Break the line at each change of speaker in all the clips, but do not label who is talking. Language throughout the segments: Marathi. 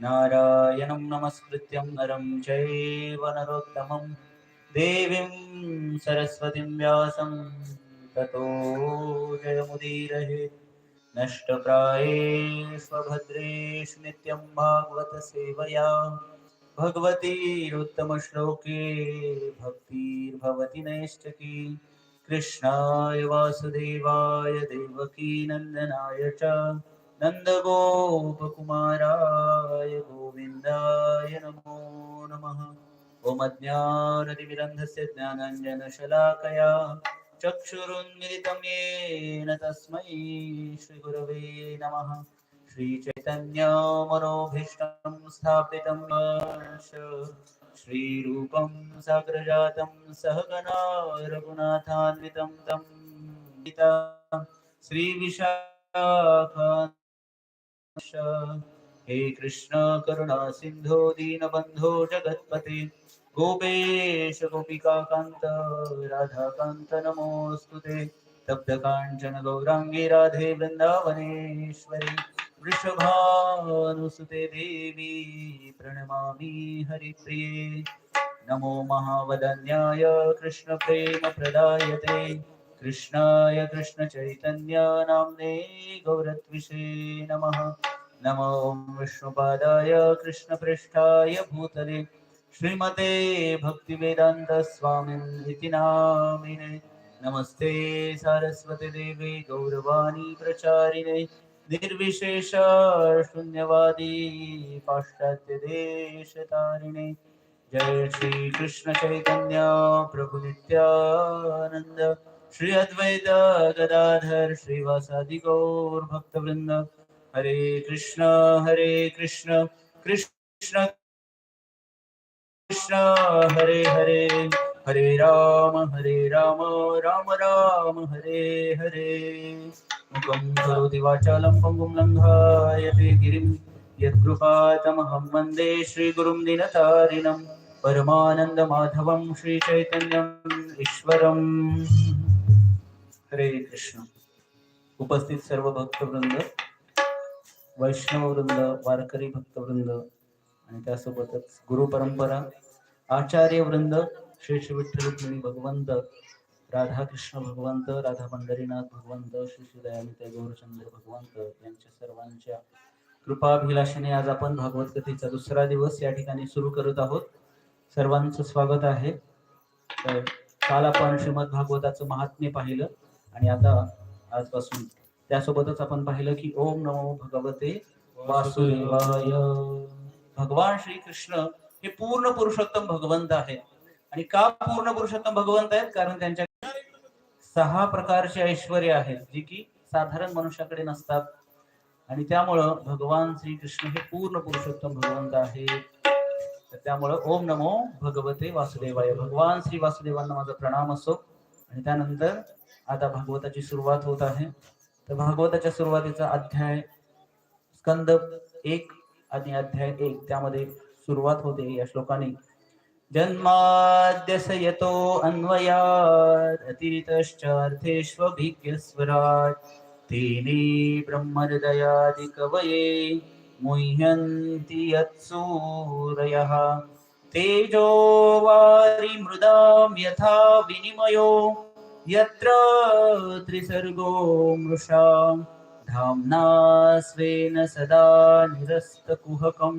नारायणं नमस्कृत्यं नरं चैव नरोत्तमं। देवीं सरस्वतीं व्यासं ततो जयमुदीरहे। नष्टप्राये स्वभद्रेषु नित्यं भागवतसेवया। भगवतीरुत्तमश्लोके भक्तिर्भवति नैष्टकी। कृष्णाय वासुदेवाय देवकी नन्दनाय च नन्दगोपकुमाराय गोविन्दाय नमो नमः। ॐ अज्ञानतिमिरन्धस्य ज्ञानाञ्जनशलाकया चक्षुरुन्मिलितं येन तस्मै श्रीगुरवे नमः। श्रीचैतन्यमनोभीष्टं स्थापितं वर्ष श्रीरूपं साग्रजातं सहगना रघुनाथान्वितं तं पिता श्रीविशाखान् हे कृष्ण करुणा सिन्धो दीनबन्धो जगत्पते। गोपेश गोपिकान्त राधाकान्त नमोऽस्तु ते। तप्तकाञ्चन गौराङ्गी राधे वृन्दावनेश्वरी वृषभानुसुते देवी प्रणमामि हरिप्रिये। नमो महावदन्याय कृष्णप्रेमप्रदायते कृष्णाय कृष्णचैतन्या नाम्ने गौरद्विषे नमः। नमो विष्णुपादाय कृष्णपृष्ठाय भूतले श्रीमते भक्तिवेदान्तस्वामिन् इति नामिने। नमस्ते सारस्वती देवी गौरवाणी प्रचारिणे। निर्विशेष शून्यवादी पाश्चात्यदेशतारिणे जय श्री कृष्ण चैतन्य प्रभु नित्यानन्द। श्री अद्वैत गदाधर श्रीवासादि गौर हरे कृष्ण हरे कृष्ण कृष्ण कृष्ण हरे हरे हरे राम हरे राम राम राम हरे हरे। मुखं करोति वाचालं पङ्गुं लङ्घायते गिरिं यत्कृपातमहं वन्दे श्रीगुरुं दिनतारिणं परमानन्दमाधवं श्रीचैतन्यम् ईश्वरम्। हरे कृष्ण। उपस्थित सर्व भक्तवृंद वैष्णववृंद वारकरी भक्तवृंद आणि त्यासोबतच गुरु परंपरा आचार्य वृंद श्री श्री विठ्ठल भगवंत राधाकृष्ण भगवंत राधा पंढरीनाथ भगवंत श्री श्री दयामिते गौरचंद्र भगवंत यांच्या सर्वांच्या कृपाभिलाषेने आज आपण भागवत कथेचा दुसरा दिवस या ठिकाणी सुरू करत आहोत. सर्वांचं स्वागत आहे. तर काल आपण श्रीमद भागवताचं महात्म्य पाहिलं आणि आता आजपासून त्यासोबतच आपण पाहिलं की ओम नमो भगवते वासुदेवाय. भगवान श्री कृष्ण हे पूर्ण पुरुषोत्तम भगवंत आहेत. आणि का पूर्ण पुरुषोत्तम भगवंत आहेत? कारण त्यांच्या सहा प्रकारचे ऐश्वर्य आहेत जी की साधारण मनुष्याकडे नसतात. आणि त्यामुळं भगवान श्रीकृष्ण हे पूर्ण पुरुषोत्तम भगवंत आहेत. तर त्यामुळं ओम नमो भगवते वासुदेवाय. भगवान श्री वासुदेवांना माझा प्रणाम असो. आणि त्यानंतर आता भागवताची सुरुवात होत आहे. तर भागवताच्या सुरुवातीचा अध्याय स्कंद एक आणि अध्याय एक त्यामध्ये सुरुवात होते या श्लोकाने. जन्माद्यस यतो अन्वयात् अतिरितश्चार्थेष्वभिज्ञस्वराट् तेने ब्रह्महृदयादिकवये मुह्यन्ति यत्सूरयः। तेजो वारिमृदां यथा विनिमयो। यत्र त्रिसर्गो मृषा धाम्ना स्वेन सदा निरस्तकुहकं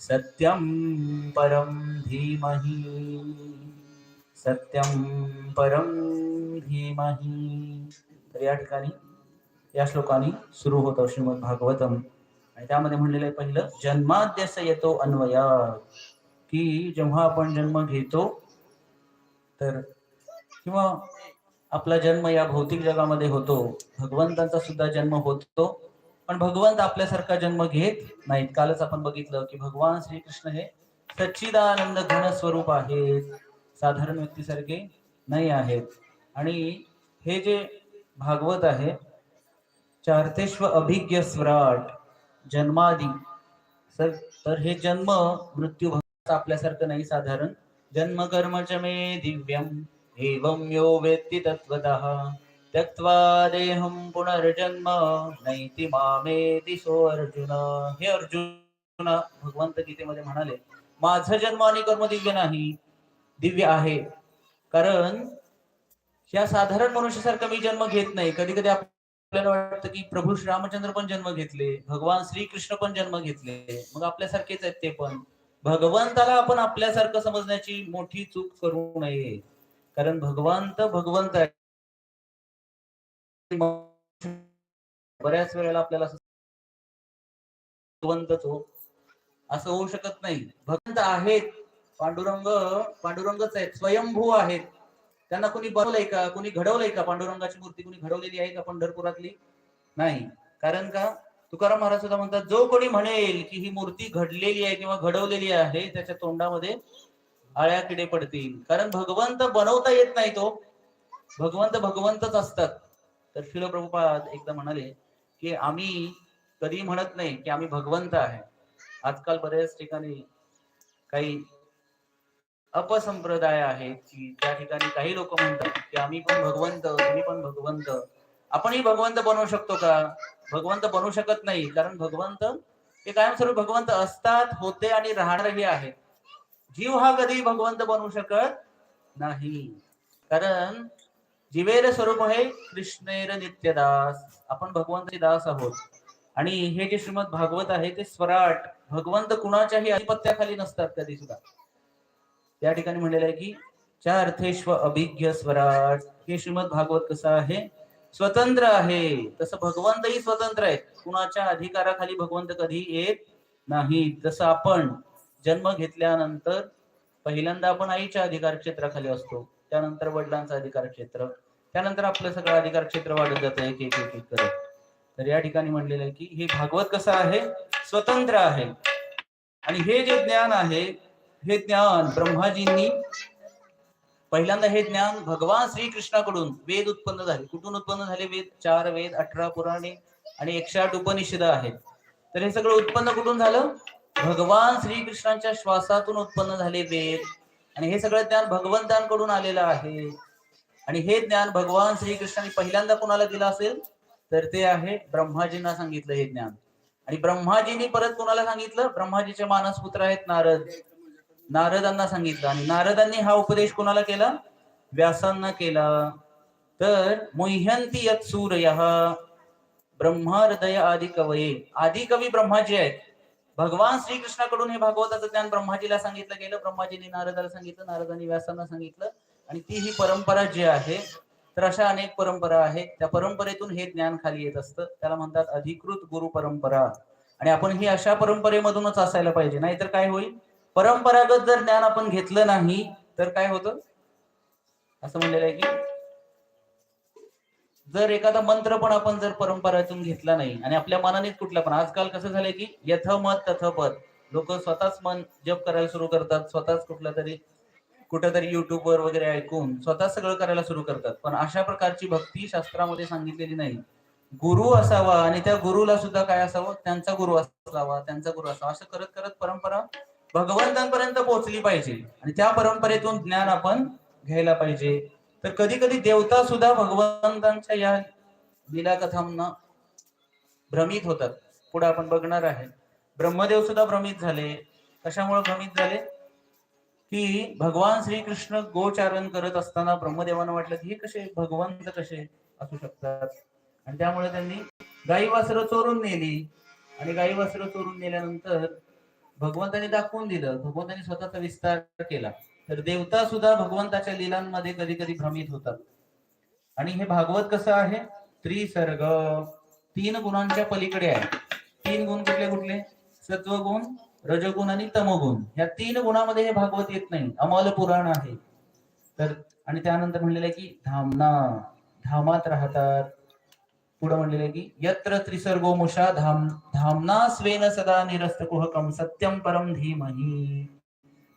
सत्यं परं धीमहि। सत्यं परं धीमहि। तर या ठिकाणी या श्लोकाने सुरू होतं श्रीमद भागवतम आणि त्यामध्ये म्हणलेलं आहे पहिलं जन्माद्यस येतो अन्वया। की जेव्हा आपण जन्म घेतो तर किंवा आपला जन्म या भौतिक जगामध्ये होतो. भगवंतांचा सुद्धा जन्म होतो. पण भगवंत आपल्यासारखा जन्म घेत नाहीत. कालच आपण बघितलं की भगवान श्रीकृष्ण हे सच्चिदानंद घन स्वरूप आहेत. साधारण व्यक्तीसारखे नाही आहेत. आणि हे जे भागवत आहे चार्तेश्व अभिज्ञ स्वराट जन्मादी सर तर हे जन्म मृत्यू भक्त आपल्यासारखं नाही. साधारण जन्म कर्म मे दिव्यम. एवं यो वेत्ति तत्त्वतः। त्यक्त्वा देहं पुनर्जन्म नैति मामेति सो अर्जुन। हे अर्जुन अर्जुना भगवंत गीतेमध्ये म्हणाले माझा जन्म आणि कर्म दिव्य नाही दिव्य आहे. कारण या साधारण मनुष्यासारखा मी जन्म घेत नाही. कधी कधी आपल्याला वाटतं की प्रभू श्रीरामचंद्र पण जन्म घेतले भगवान श्रीकृष्ण पण जन्म घेतले. मग आपल्यासारखेच आहेत ते पण. भगवंताला आपण आपल्यासारखं समजण्याची मोठी चूक करू नये. कारण भगवंत भगवंत आहे. बऱ्याच वेळेला आपल्याला असं भगवंतच हो. असं होऊ शकत नाही. भगवंत आहेत पांडुरंग पांडुरंगच आहेत स्वयंभू आहेत. त्यांना कोणी बनवलंय का? कोणी घडवलंय का पांडुरंगाची मूर्ती? कोणी घडवलेली आहे का पंढरपुरातली? नाही. कारण का? तुकाराम महाराज सुद्धा म्हणतात जो कोणी म्हणेल की ही मूर्ती घडलेली आहे किंवा घडवलेली आहे त्याच्या तोंडामध्ये आळ्याकडे पडतील. कारण भगवंत बनवता येत नाही तो. भगवंत भगवंतच असतात. तर शिलप्रभुपाद एकदा म्हणाले की आम्ही कधी म्हणत नाही की आम्ही भगवंत आहे. आजकाल बऱ्याच ठिकाणी काही अपसंप्रदाय आहेत की त्या ठिकाणी काही लोक म्हणतात की आम्ही पण भगवंत तुम्ही पण भगवंत. आपणही भगवंत बनवू शकतो का? भगवंत बनवू शकत नाही. कारण भगवंत हे कायमस्वरूप भगवंत असतात होते आणि राहणारही आहेत. जीव हा कधी भगवंत बनवू शकत नाही. कारण जीवेर स्वरूप आहे कृष्णेर नित्यदास. आपण भगवंताचे दास आहोत. आणि हे जे श्रीमद भागवत आहे ते स्वराट भगवंत कुणाच्याही आधिपत्याखाली नसतात कधी सुद्धा. त्या ठिकाणी म्हणलेलं आहे की चार अर्थेश्व अभिज्ञ स्वराट. हे श्रीमद भागवत कसं आहे? स्वतंत्र आहे. तसं भगवंतही स्वतंत्र आहेत. कुणाच्या अधिकाराखाली भगवंत कधी येत नाही जसं आपण जन्म घेतल्यानंतर पहिल्यांदा आपण आईच्या अधिकार क्षेत्राखाली असतो त्यानंतर वडिलांचं अधिकार क्षेत्र त्यानंतर आपलं सगळं अधिकार क्षेत्र वाढत जातं एक एक एक एक करत. तर या ठिकाणी म्हणलेलं आहे की हे भागवत कसं आहे? स्वतंत्र आहे. आणि हे जे ज्ञान आहे हे ज्ञान ब्रह्माजींनी पहिल्यांदा हे ज्ञान भगवान श्रीकृष्णाकडून वेद उत्पन्न झाले. कुठून उत्पन्न झाले? वेद चार वेद अठरा पुराणे आणि एकशे आठ उपनिषद आहेत. तर हे सगळं उत्पन्न कुठून झालं? भगवान श्रीकृष्णांच्या श्वासातून उत्पन्न झाले वेद. आणि हे सगळं ज्ञान भगवंतांकडून आलेलं आहे. आणि हे ज्ञान भगवान श्रीकृष्णाने पहिल्यांदा कोणाला दिलं असेल? तर ते आहे ब्रह्माजींना सांगितलं हे ज्ञान. आणि ब्रह्माजींनी परत कोणाला सांगितलं? ब्रह्माजीचे मानस पुत्र आहेत नारद. नारदांना सांगितलं. आणि नारदांनी हा उपदेश कोणाला केला? व्यासांना केला. तर मोह्यंती यत सूर्य ब्रह्माहृदय आदि कवये आदि कवी ब्रह्माजी आहेत. भगवान श्रीकृष्णाकडून हे भागवताचं ज्ञान ब्रह्माजीला सांगितलं गेलं ब्रह्माजीने नारदाला सांगितलं नारदांनी व्यासांना सांगितलं आणि ती ही परंपरा जी आहे तर अशा अनेक परंपरा आहेत. त्या परंपरेतून हे ज्ञान खाली येत असतं. त्याला म्हणतात अधिकृत गुरु परंपरा. आणि आपण ही अशा परंपरेमधूनच असायला पाहिजे. नाहीतर काय होईल? परंपरागत जर ज्ञान आपण घेतलं नाही तर काय होतं? असं म्हणलेलं आहे की जर एखादा मंत्र पण आपण जर परंपरेतून घेतला नाही आणि आपल्या मनानेच कुठला पण आजकाल कसं झालंय की यथ मत तथ पद. लोक स्वतःच मन जप करायला सुरू करतात स्वतःच कुठला तरी कुठेतरी युट्यूबवर वगैरे ऐकून स्वतः सगळं करायला सुरू करतात. पण अशा प्रकारची भक्ती शास्त्रामध्ये सांगितलेली नाही. गुरु असावा आणि त्या गुरुला सुद्धा काय असावं? त्यांचा गुरु असावा त्यांचा गुरु असावा. असं करत करत परंपरा भगवंतांपर्यंत पोहोचली पाहिजे. आणि त्या परंपरेतून ज्ञान आपण घ्यायला पाहिजे. तर कधी कधी देवता सुद्धा भगवंतांच्या या लीला कथांना भ्रमित होतात. पुढे आपण बघणार आहे. ब्रह्मदेव सुद्धा भ्रमित झाले. कशामुळे भ्रमित झाले? की भगवान श्रीकृष्ण गोचारण करत असताना ब्रह्मदेवानं वाटलं की हे कसे भगवंत कसे असू शकतात? आणि त्यामुळे त्यांनी गाई वासरं चोरून नेली. आणि गाई वासरं चोरून नेल्यानंतर भगवंताने दाखवून दिलं. भगवंताने स्वतःचा विस्तार केला. तर देवता सुद्धा भगवंताच्या लीलांमध्ये कधी कधी भ्रमित होतात. आणि हे भागवत कसं आहे? त्रिसर्ग. तीन गुणांच्या पलीकडे आहे. तीन गुण कुठले कुठले? सत्वगुण रजगुण आणि तमगुण. या तीन गुणामध्ये हे भागवत येत नाही. अमल पुराण आहे. तर आणि त्यानंतर म्हणलेलं आहे की धामना धामात राहतात. पुढे म्हणलेलं आहे की यत्र त्रिसर्गो मुषा धाम. धामना स्वेन सदा निरस्त कुहकम सत्यम परम धीमही.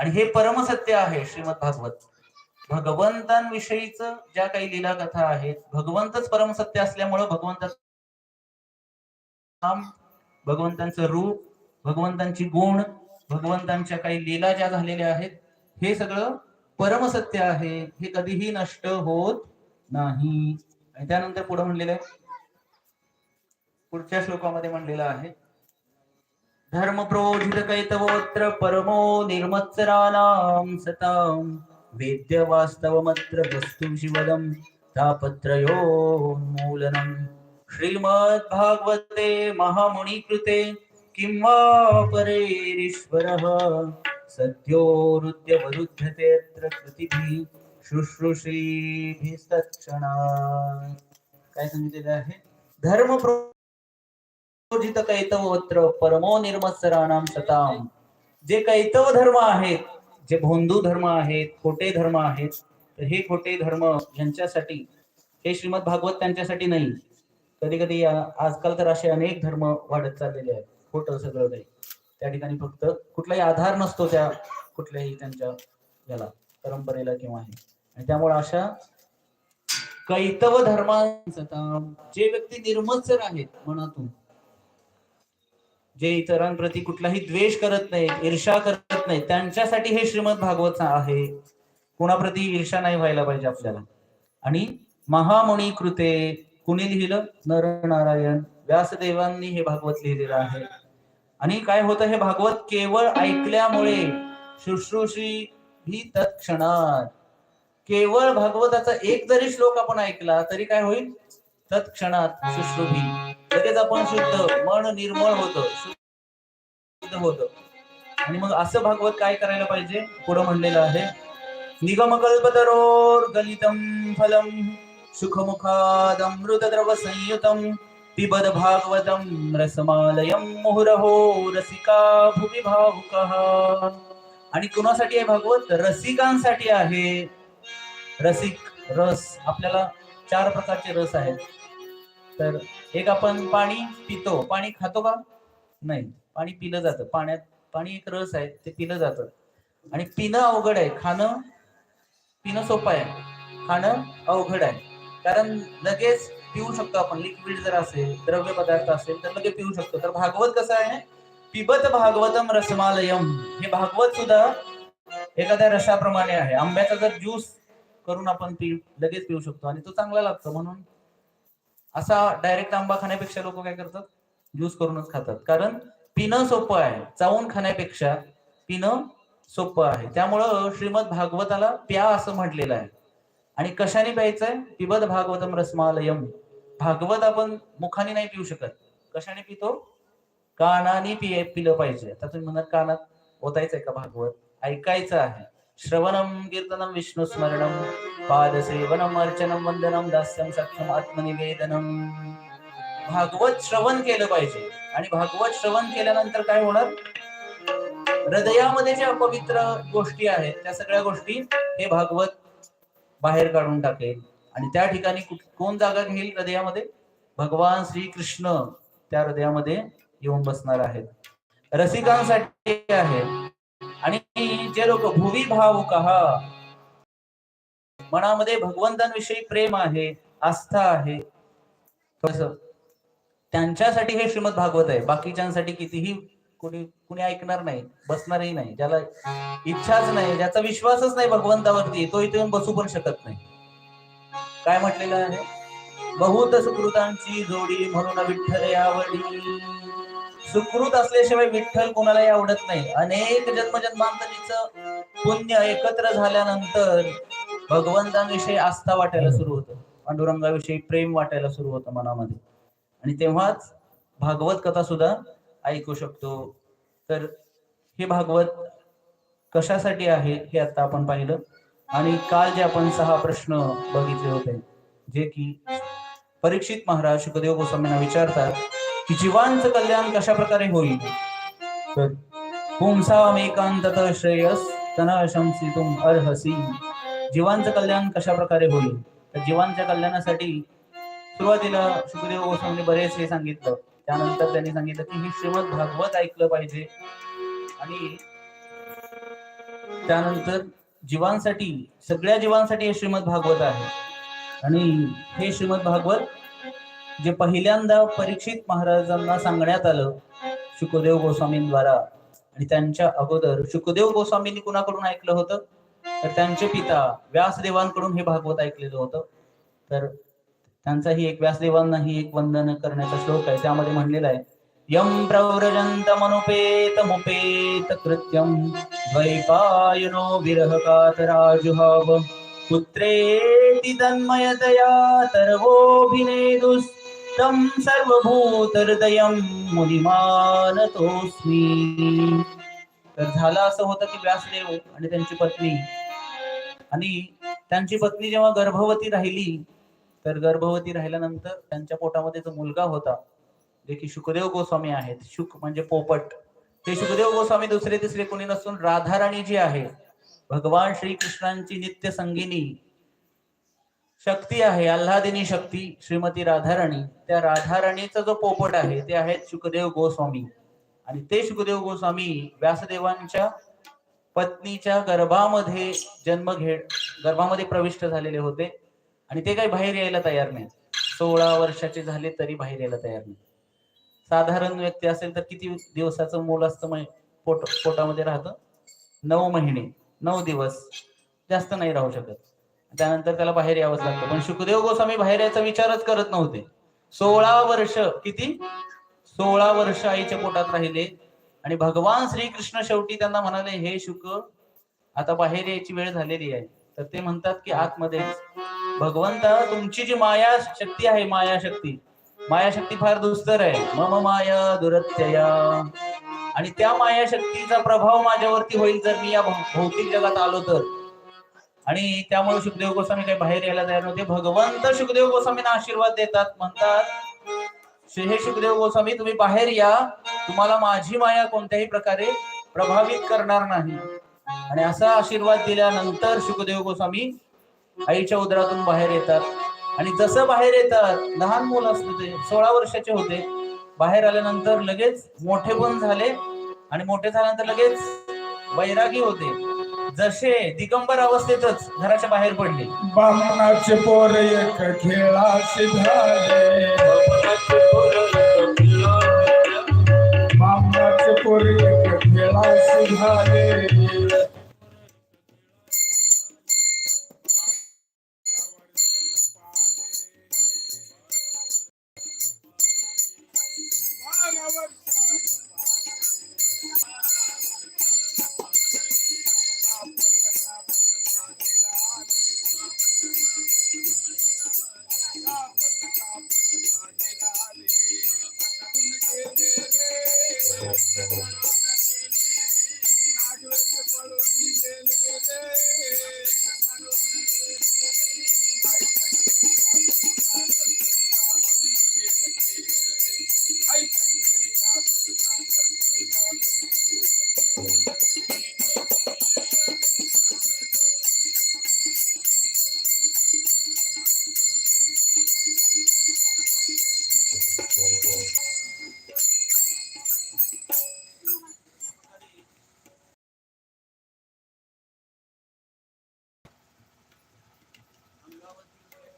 आणि हे परमसत्य आहे श्रीमद भागवत भगवंतांविषयीच ज्या काही लीला कथा आहेत भगवंतच परमसत्य असल्यामुळं भगवंताचं भगवंतांचं रूप भगवंतांची गुण भगवंतांच्या काही लीला ज्या झालेल्या आहेत हे सगळं परमसत्य आहे. हे कधीही नष्ट होत नाही. आणि त्यानंतर पुढे म्हणलेलं आहे पुढच्या श्लोकामध्ये म्हणलेलं आहे धर्म कैतवोत्र परमो निर्मत्सराणां सतां। वेद्यवास्तवमत्र वस्तु शिवदं तापत्रयोन्मूलनम् श्रीमद्भागवते महामुनिकृते किं वा परेरीश्वरः? सद्योरुद्यवरुध्यतेऽत्र कृतिभिः शुश्रूषीभिस्तत्क्षणात्। काय सांगितलेलं आहे? धर्म परमो निर्मत्सराणाम सताम। जे कैतव धर्म आहेत जे भोंदू धर्म आहेत खोटे धर्म आहेत तर हे खोटे धर्म यांच्यासाठी हे श्रीमद भागवत त्यांच्यासाठी नाही. कधी कधी आजकाल तर असे अनेक धर्म वाढत चाललेले आहेत. खोटं सगळं काही. त्या ठिकाणी फक्त कुठलाही आधार नसतो त्या कुठल्याही त्यांच्या याला परंपरेला किंवा हे. आणि त्यामुळे अशा कैतव धर्मांचा जे व्यक्ती निर्मत्सर आहेत मनातून जे इतरांप्रती कुठलाही द्वेष करत नाही ईर्षा करत नाही त्यांच्यासाठी हे श्रीमद भागवत आहे. कुणाप्रती ईर्षा नाही व्हायला पाहिजे आपल्याला. आणि महामुनी कृते कुणी लिहिलं? नरनारायण. व्यासदेवांनी हे भागवत लिहिलेलं आहे. आणि काय होतं हे भागवत केवळ ऐकल्यामुळे शुश्रूषी ही तत्क्षणात. केवळ भागवताचा एक जरी श्लोक आपण ऐकला तरी काय होईल? तत्क्षणात शुश्रुभी. लगेच आपण शुद्ध मन निर्मळ होतं शुद्ध होतं. आणि मग असं भागवत काय करायला पाहिजे? पुढं म्हणलेलं आहे निगमकल्पतरोर गलितम फलम सुखमुखादमृत द्रव संयुतम पिबद भागवतम रसमालयम मुहुरहो रसिका भुवि भावुकः. आणि कुणासाठी आहे भागवत? रसिकांसाठी आहे. रसिक रस आपल्याला चार प्रकारचे रस आहेत. तर एक आपण पाणी पितो? पाणी खातो का? नाही. पाणी पिलं जातं. पाण्यात पाणी एक रस आहे ते पिलं जातं. आणि पिणं अवघड आहे. खाणं पिणं सोपं आहे. खाणं अवघड आहे. कारण लगेच पिऊ शकतो आपण. लिक्विड जर असेल द्रव्य पदार्थ असेल तर लगेच पिऊ शकतो. तर भागवत कसं आहे? पिबत भागवतम रसमालयम. हे भागवत सुद्धा एखाद्या रसाप्रमाणे आहे. आंब्याचा जर ज्यूस करून आपण पी लगेच पिऊ शकतो. आणि तो चांगला लागतो. म्हणून असा डायरेक्ट आंबा खाण्यापेक्षा लोक काय करतात? ज्यूस करूनच खातात. कारण पिणं सोपं आहे. चावून खाण्यापेक्षा पिणं सोपं आहे. त्यामुळं श्रीमद भागवताला प्या असं म्हटलेलं आहे. आणि कशाने प्यायचंय? पिबद भागवतम रसमालयम. भागवत आपण मुखाने नाही पिऊ शकत. कशाने पितो? कानाने पिय पिलं पाहिजे. आता तुम्ही म्हणत कानात ओतायचंय का भागवत? ऐकायचं आहे. श्रवणम कीर्तनम विष्णु स्मरणम पादसेवनम अर्चनम वंदनम दास्यम सख्यम आत्मनिवेदनम भागवत श्रवण केलं पाहिजे. आणि भागवत श्रवण केल्यानंतर काय होणार? हृदयामध्ये ज्या अपवित्र गोष्टी आहेत त्या सगळ्या गोष्टी हे भागवत बाहेर काढून टाकेल. आणि त्या ठिकाणी कुठ- कोण जागा घेईल हृदयामध्ये? भगवान श्री कृष्ण त्या हृदयामध्ये येऊन बसणार आहेत. रसिकांसाठी आहे. आणि जे लोक भुवी भावुक मनामध्ये भगवंतांविषयी प्रेम आहे आस्था आहे कसं त्यांच्यासाठी हे श्रीमद भागवत आहे. बाकीच्यांसाठी कितीही कुणी कुणी ऐकणार नाही बसणारही नाही. ज्याला इच्छाच नाही ज्याचा विश्वासच नाही भगवंतावरती तो इथे येऊन बसू पण शकत नाही. काय म्हटलेलं आहे? बहुत सुकृतांची जोडी म्हणून विठ्ठल आवडी सुकृत असल्याशिवाय विठ्ठल कोणालाही आवडत नाही. अनेक जन्मजन्मांतरीच पुण्य एकत्र झाल्यानंतर भगवंतांविषयी आस्था वाटायला सुरू होतं. पांडुरंगाविषयी प्रेम वाटायला सुरू होतं मनामध्ये. आणि तेव्हाच भागवत कथा सुद्धा ऐकू शकतो. तर हे भागवत कशासाठी आहे हे आता आपण पाहिलं. आणि काल जे आपण सहा प्रश्न बघितले होते जे की परीक्षित महाराज सुखदेव गोस्वामींना विचारतात की जीवांचं कल्याण कशा प्रकारे होईल? तर पुंसामेकांतत श्रेयस तना शंसितुम अर्हसी. जीवांचं कल्याण कशा प्रकारे होईल? तर जीवांच्या कल्याणासाठी सुरुवातीला सुखदेव गोस्वामी बरेच हे सांगितलं. त्यानंतर त्यांनी सांगितलं की ही श्रीमद भागवत ऐकलं पाहिजे. आणि त्यानंतर जीवांसाठी सगळ्या जीवांसाठी हे श्रीमद भागवत आहे. आणि हे श्रीमद भागवत जे पहिल्यांदा परीक्षित महाराजांना सांगण्यात आलं शुकदेव गोस्वामींद्वारा. आणि त्यांच्या अगोदर शुकदेव गोस्वामींनी कुणाकडून ऐकलं होतं? तर त्यांचे पिता व्यासदेवांकडून हे भागवत ऐकलेलं होतं. तर त्यांचाही एक व्यासदेवांनाही एक वंदन करण्याचा श्लोक आहे. त्यामध्ये म्हणलेला आहे यं प्रव्रजन्तमनुपेतमुपेत कृत्यं द्वैपायनो विरहकातराजुहाव। पुत्रेति तन्मयतया सर्वोऽभिनेदुस्तं सर्वभूतहृदयं मुनिमानतोस्मी तर झालं असं होतं की व्यासदेव आणि त्यांची पत्नी आणि त्यांची पत्नी जेव्हा गर्भवती राहिली तर गर्भवती राहिल्यानंतर त्यांच्या पोटामध्ये जो मुलगा होता जे की शुकदेव गोस्वामी आहेत शुक म्हणजे पोपट ते शुकदेव गोस्वामी दुसरे तिसरे कोणी नसून राधाराणी जी आहे भगवान श्रीकृष्णांची नित्य संगिनी शक्ती आहे आल्हादिनी शक्ती श्रीमती राधाराणी. त्या राधाराणीचा जो पोपट आहे ते आहेत शुकदेव गोस्वामी. आणि ते शुकदेव गोस्वामी व्यासदेवांच्या पत्नीच्या गर्भामध्ये जन्म घेत गर्भामध्ये प्रविष्ट झालेले होते. आणि ते काही बाहेर यायला तयार नाही सोळा वर्षाचे झाले तरी बाहेर यायला तयार नाही साधारण व्यक्ती असेल तर किती दिवसाचं मूल असतं पोट पोटामध्ये राहतं? नऊ महिने नऊ दिवस. जास्त नाही राहू शकत. त्यानंतर त्याला बाहेर यावंच लागतं. पण शुकदेव गोस्वामी बाहेर यायचा विचारच करत नव्हते. सोळा वर्ष किती? सोळा वर्ष आईच्या पोटात राहिले. आणि भगवान श्रीकृष्ण शेवटी त्यांना म्हणाले हे शुक आता बाहेर यायची वेळ झालेली आहे. तर ते म्हणतात की आतमध्ये भगवंता तुमची जी माया शक्ती आहे माया शक्ती माया शक्ती फार दुस्तर आहे. मम माया दुरत्यया. आणि त्या माया शक्तीचा प्रभाव माझ्यावरती होईल जर मी या भौतिक जगात आलो तर. आणि त्यामुळे सुखदेव गोस्वामी काही बाहेर यायला तयार नव्हते. भगवंत सुखदेव गोस्वामींना आशीर्वाद देतात. म्हणतात श्री हे सुखदेव गोस्वामी तुम्ही बाहेर या. तुम्हाला माझी माया कोणत्याही प्रकारे प्रभावित करणार नाही. आणि असा आशीर्वाद दिल्यानंतर सुखदेव गोस्वामी आईच्या उदरातून बाहेर येतात. आणि जसं बाहेर येतात लहान मुलं असते ते सोळा वर्षाचे होते बाहेर आल्यानंतर लगेच मोठे पण झाले. आणि मोठे झाल्यानंतर लगेच वैरागी होते. जसे दिगंबर अवस्थेतच घराच्या बाहेर पडले.
बामणाचे पोर एक खेळा झाले. बामणाचे पोर एक खेळा झाले.